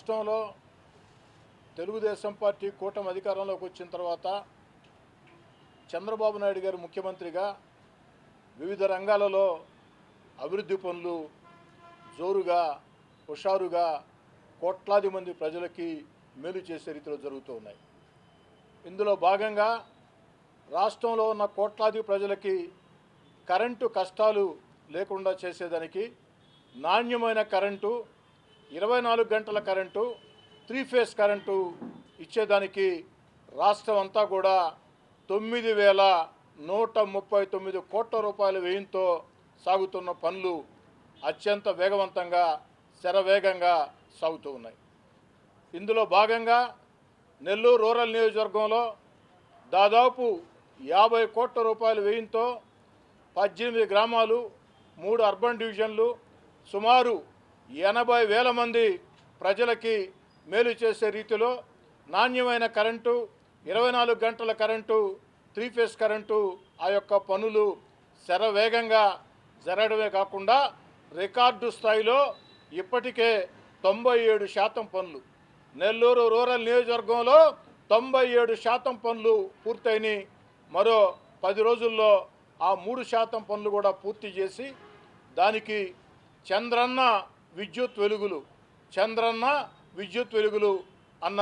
రాష్ట్రంలో తెలుగుదేశం పార్టీ కూటమి అధికారంలోకి వచ్చిన తర్వాత చంద్రబాబు నాయుడు గారు ముఖ్యమంత్రిగా వివిధ రంగాలలో అభివృద్ధి పనులు జోరుగా హుషారుగా కోట్లాది మంది ప్రజలకి మేలు చేసే రీతిలో జరుగుతూ ఉన్నాయి. ఇందులో భాగంగా రాష్ట్రంలో ఉన్న కోట్లాది ప్రజలకి కరెంటు కష్టాలు లేకుండా చేసేదానికి నాణ్యమైన కరెంటు ఇరవై నాలుగు గంటల కరెంటు త్రీ ఫేస్ కరెంటు ఇచ్చేదానికి రాష్ట్రం అంతా కూడా తొమ్మిది వేల నూట ముప్పై తొమ్మిది కోట్ల రూపాయల వ్యయంతో సాగుతున్న పనులు అత్యంత వేగవంతంగా శరవేగంగా సాగుతూ ఉన్నాయి. ఇందులో భాగంగా నెల్లూరు రూరల్ నియోజకవర్గంలో దాదాపు యాభై కోట్ల రూపాయల వ్యయంతో పద్దెనిమిది గ్రామాలు మూడు అర్బన్ డివిజన్లు సుమారు ఎనభై వేల మంది ప్రజలకి మేలు చేసే రీతిలో నాణ్యమైన కరెంటు ఇరవై నాలుగు గంటల కరెంటు త్రీ ఫేస్ కరెంటు ఆ యొక్క పనులు శరవేగంగా జరగడమే కాకుండా రికార్డు స్థాయిలో ఇప్పటికే తొంభై ఏడు శాతం పనులు. నెల్లూరు రూరల్ నియోజకవర్గంలో తొంభై ఏడు శాతం పనులు పూర్తయినాయి మరో పది రోజుల్లో ఆ మూడు శాతం పనులు కూడా పూర్తి చేసి దానికి చంద్రన్న విద్యుత్ వెలుగులు. చంద్రన్న విద్యుత్ వెలుగులు అన్న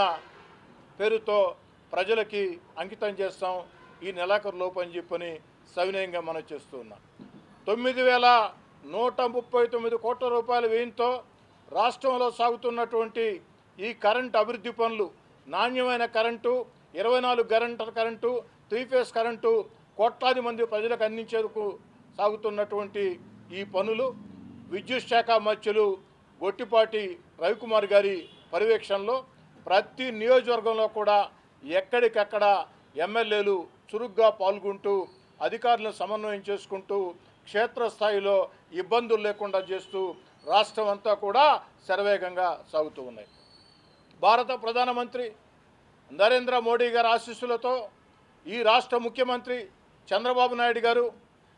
పేరుతో ప్రజలకి అంకితం చేస్తాం. ఈ నెలాఖరు లోపు అని చెప్పని సవినయంగా మనం చేస్తూ ఉన్నాం. తొమ్మిది వేల నూట ముప్పై తొమ్మిది కోట్ల రూపాయల వ్యయంతో రాష్ట్రంలో సాగుతున్నటువంటి ఈ కరెంటు అభివృద్ధి పనులు నాణ్యమైన కరెంటు ఇరవై నాలుగు గంటల కరెంటు త్రీ ఫేస్ కరెంటు కోట్లాది మంది ప్రజలకు అందించేందుకు సాగుతున్నటువంటి ఈ పనులు విద్యుత్ శాఖ మధ్యులు గొట్టిపాటి రవికుమార్ గారి పర్యవేక్షణలో ప్రతి నియోజకవర్గంలో కూడా ఎక్కడికక్కడ ఎమ్మెల్యేలు చురుగ్గా పాల్గొంటూ అధికారులను సమన్వయం చేసుకుంటూ క్షేత్రస్థాయిలో ఇబ్బందులు లేకుండా చేస్తూ రాష్ట్రం అంతా కూడా శరవేగంగా సాగుతూ ఉన్నాయి. భారత ప్రధానమంత్రి నరేంద్ర మోడీ గారి ఆశీస్సులతో ఈ రాష్ట్ర ముఖ్యమంత్రి చంద్రబాబు నాయుడు గారు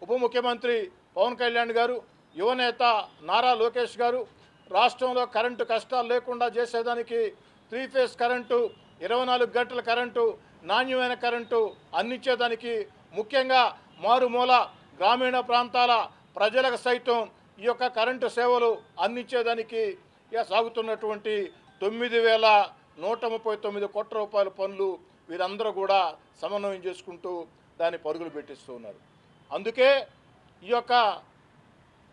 ఉప ముఖ్యమంత్రి పవన్ కళ్యాణ్ గారు యువనేత నారా లోకేష్ గారు రాష్ట్రంలో కరెంటు కష్టాలు లేకుండా చేసేదానికి త్రీ ఫేస్ కరెంటు ఇరవై నాలుగు గంటల కరెంటు నాణ్యమైన కరెంటు అందించేదానికి ముఖ్యంగా మారుమూల గ్రామీణ ప్రాంతాల ప్రజలకు సైతం ఈ యొక్క కరెంటు సేవలు అందించేదానికి ఇక సాగుతున్నటువంటి తొమ్మిది వేల నూట ముప్పై తొమ్మిది కోట్ల రూపాయల పనులు వీరందరూ కూడా సమన్వయం చేసుకుంటూ దాన్ని పరుగులు పెట్టిస్తూ ఉన్నారు. అందుకే ఈ యొక్క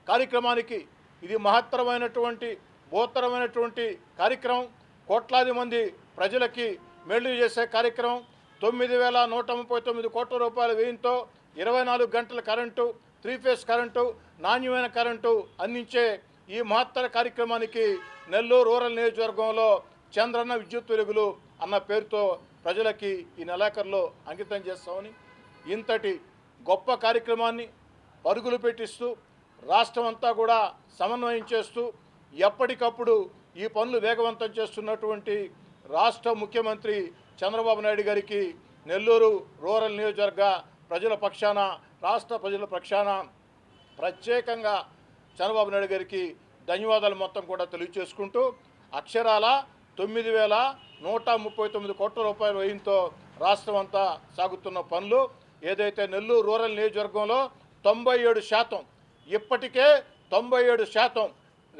కార్యక్రమానికి ఇది మహత్తరమైనటువంటి బోత్తరమైనటువంటి కార్యక్రమం. కోట్లాది మంది ప్రజలకి మేలు చేసే కార్యక్రమం. తొమ్మిది వేల నూట ముప్పై తొమ్మిది కోట్ల రూపాయల వ్యయంతో ఇరవై నాలుగు గంటల కరెంటు త్రీ ఫేస్ కరెంటు నాణ్యమైన కరెంటు అందించే ఈ మహత్తర కార్యక్రమానికి నెల్లూరు రూరల్ నియోజకవర్గంలో చంద్రన్న విద్యుత్ వెలుగులు అన్న పేరుతో ప్రజలకి ఈ నెలాఖరులో అంకితం చేస్తామని ఇంతటి గొప్ప కార్యక్రమాన్ని పరుగులు పెట్టిస్తూ రాష్ట్రం అంతా కూడా సమన్వయం చేస్తూ ఎప్పటికప్పుడు ఈ పనులు వేగవంతం చేస్తున్నటువంటి రాష్ట్ర ముఖ్యమంత్రి చంద్రబాబు నాయుడు గారికి నెల్లూరు రూరల్ నియోజకవర్గ ప్రజల పక్షాన రాష్ట్ర ప్రజల పక్షాన ప్రత్యేకంగా చంద్రబాబు నాయుడు గారికి ధన్యవాదాలు మొత్తం కూడా తెలియచేసుకుంటూ అక్షరాల తొమ్మిది వేల నూట ముప్పై తొమ్మిది కోట్ల రూపాయల వ్యయంతో రాష్ట్రం అంతా సాగుతున్న పనులు. ఏదైతే నెల్లూరు రూరల్ నియోజకవర్గంలో తొంభై ఏడు శాతం ఇప్పటికే తొంభై ఏడు శాతం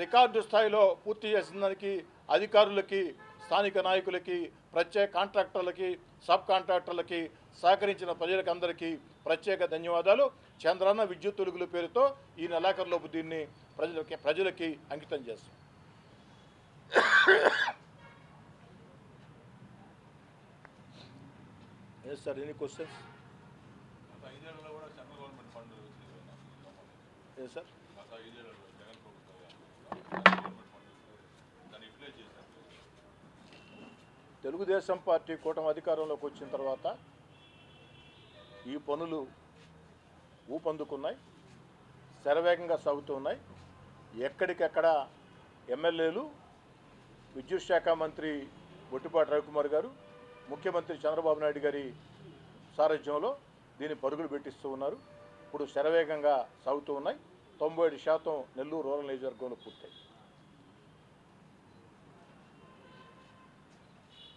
రికార్డు స్థాయిలో పూర్తి చేసిన దానికి అధికారులకి స్థానిక నాయకులకి ప్రత్యేక కాంట్రాక్టర్లకి సబ్ కాంట్రాక్టర్లకి సహకరించిన ప్రజలకందరికీ ప్రత్యేక ధన్యవాదాలు. చంద్రన్న విద్యుత్ తొలుగుల పేరుతో ఈ నెలాఖరులోపు దీన్ని ప్రజలకి ప్రజలకి అంకితం చేస్తాం. Yes sir any questions sir Telugu Desam party కూటమి అధికారంలోకి వచ్చిన తర్వాత ఈ పనులు ఊపందుకున్నాయి శరవేగంగా సాగుతున్నాయి. ఎక్కడికెక్కడ ఎమ్మెల్యేలు విద్యుత్ శాఖ మంత్రి బొట్టిపాటి రవికుమార్ గారు ముఖ్యమంత్రి చంద్రబాబు నాయుడు గారి సారథ్యంలో దీన్ని పరుగులు పెట్టిస్తూ ఉన్నారు. ఇప్పుడు శరవేగంగా సాగుతూ ఉన్నాయి. తొంభై ఏడు శాతం నెల్లూరు రూరల్ నియోజకవర్గంలో పూర్తయి.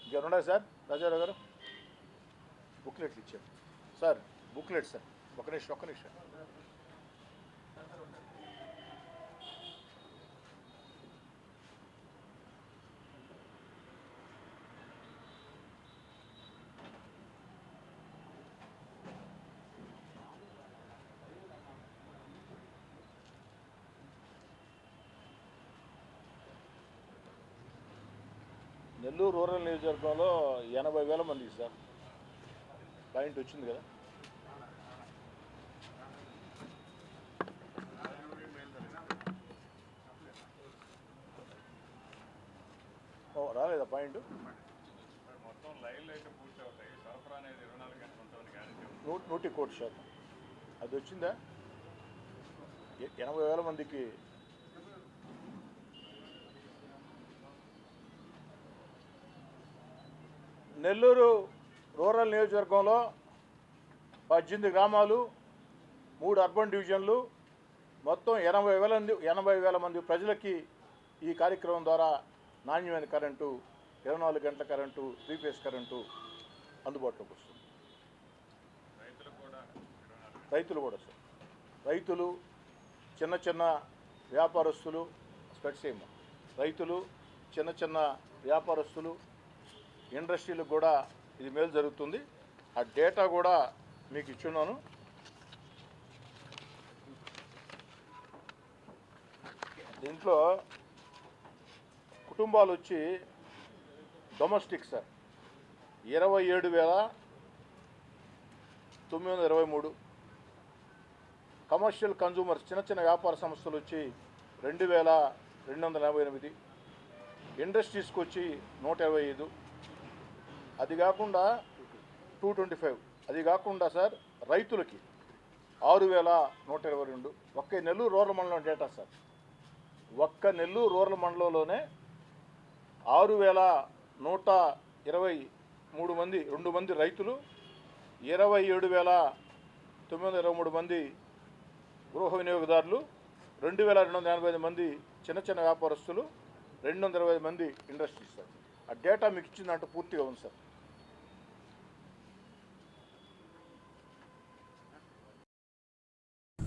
ఇంకేమన్నా సార్? రాజారావు గారు? బుక్లెట్లు ఇచ్చారు. Sir booklet sir. ఒక నిమిషం ఒక నిమిషం. నెల్లూరు రూరల్ నియోజకవర్గంలో ఎనభై వేల మందికి సార్. పాయింట్ వచ్చింది కదా. ఓ రాలేదా పాయింట్ మొత్తం అయితే నూ నూటి కోటి శాతం. అది వచ్చిందా? ఎనభై వేల మందికి నెల్లూరు రూరల్ నియోజకవర్గంలో పద్దెనిమిది గ్రామాలు మూడు అర్బన్ డివిజన్లు మొత్తం ఎనభై వేల మంది ఎనభై వేల మంది ప్రజలకి ఈ కార్యక్రమం ద్వారా నాణ్యమైన కరెంటు ఇరవై నాలుగు గంటల కరెంటు త్రీ ఫేస్ కరెంటు అందుబాటులోకి వస్తుంది. కూడా రైతులు కూడా సార్. రైతులు చిన్న చిన్న వ్యాపారస్తులు స్పెట్సేమ్ రైతులు చిన్న చిన్న వ్యాపారస్తులు ఇండస్ట్రీలకు కూడా ఇది మేలు జరుగుతుంది. ఆ డేటా కూడా మీకు ఇచ్చున్నాను. దీంట్లో కుటుంబాలు వచ్చి డొమెస్టిక్ సార్. ఇరవై ఏడు వేల తొమ్మిది వందల ఇరవై మూడు. కమర్షియల్ కన్జూమర్స్ చిన్న చిన్న వ్యాపార సంస్థలు వచ్చి రెండు వేల రెండు వందల ఎనభై ఎనిమిది. ఇండస్ట్రీస్కి వచ్చి నూట ఇరవై ఐదు. అది కాకుండా టూ ట్వంటీ ఫైవ్ అది కాకుండా సార్ రైతులకి ఆరు వేల నూట ఇరవై రెండు. ఒక్క నెల్లూరు రూరల్ మండలం డేటా సార్. ఒక్క నెల్లూరు రూరల్ మండలంలోనే ఆరు వేల నూట ఇరవై మూడు మంది రెండు మంది రైతులు ఇరవై ఏడు వేల తొమ్మిది వందల ఇరవై మూడు మంది గృహ వినియోగదారులు రెండు వేల రెండు వందల ఎనభై ఐదు మంది చిన్న చిన్న వ్యాపారస్తులు రెండు వందల ఇరవై ఐదు మంది ఇండస్ట్రీస్ సార్. ఆ డేటా మీకు ఇచ్చిందంటే పూర్తిగా ఉంది సార్.